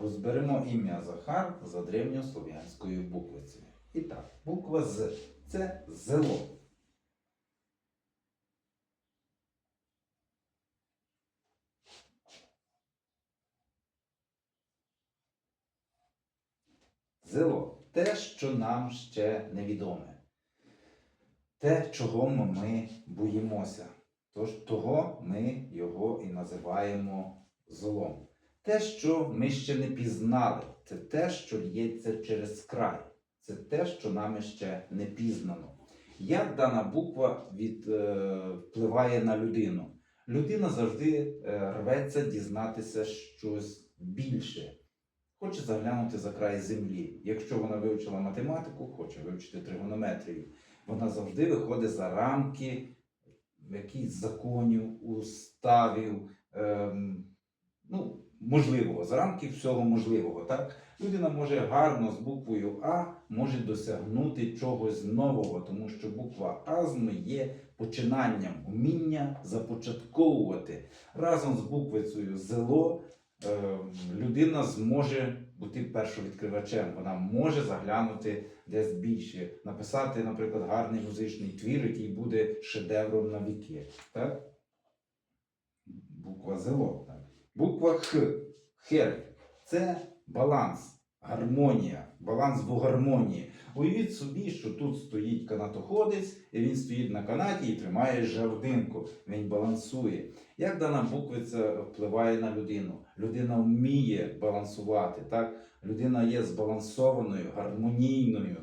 Розберемо ім'я Захар за древньослов'янською буквицею. І так, буква З це зело. Зело те, що нам ще невідоме. Те, чого ми, боїмося. Тож того ми його і називаємо злом. Те, що ми ще не пізнали, це те, що лється через край. Це те, що нами ще не пізнано. Як дана буква від, е, впливає на людину? Людина завжди е, рветься дізнатися щось більше. Хоче заглянути за край землі. Якщо вона вивчила математику, хоче вивчити тригонометрію. Вона завжди виходить за рамки якихось законів, уставів, ем, ну, можливого, за рамки всього можливого. Так? Людина може гарно з буквою А може досягнути чогось нового, тому що буква А є починанням, уміння започатковувати. Разом з буквицею зело е, людина зможе бути першовідкривачем. Вона може заглянути десь більше, написати, наприклад, гарний музичний твір, який буде шедевром на віки. Так? Буква зело. Так? Буква Х. Хер. Це баланс, гармонія, баланс в гармонії. Уявіть собі, що тут стоїть канатоходець, і він стоїть на канаті і тримає жердинку. Він балансує. Як дана буквиця впливає на людину? Людина вміє балансувати. Так? Людина є збалансованою, гармонійною.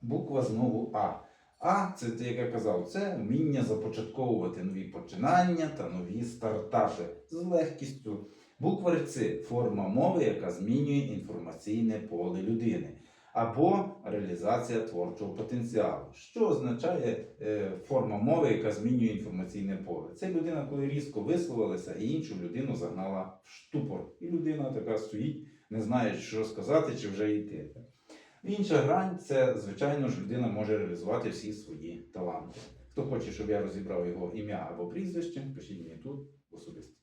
Буква знову А. А це, як я казав, це вміння започатковувати нові починання та нові стартапи з легкістю. Буква Ц форма мови, яка змінює інформаційне поле людини. Або реалізація творчого потенціалу. Що означає е, форма мови, яка змінює інформаційне поле? Це людина, коли різко висловилася і іншу людину загнала в штупор. І людина така стоїть, не знає, що сказати, чи вже йти. Інша грань це, звичайно ж, людина може реалізувати всі свої таланти. Хто хоче, щоб я розібрав його ім'я або прізвище, пишіть мені тут особисто.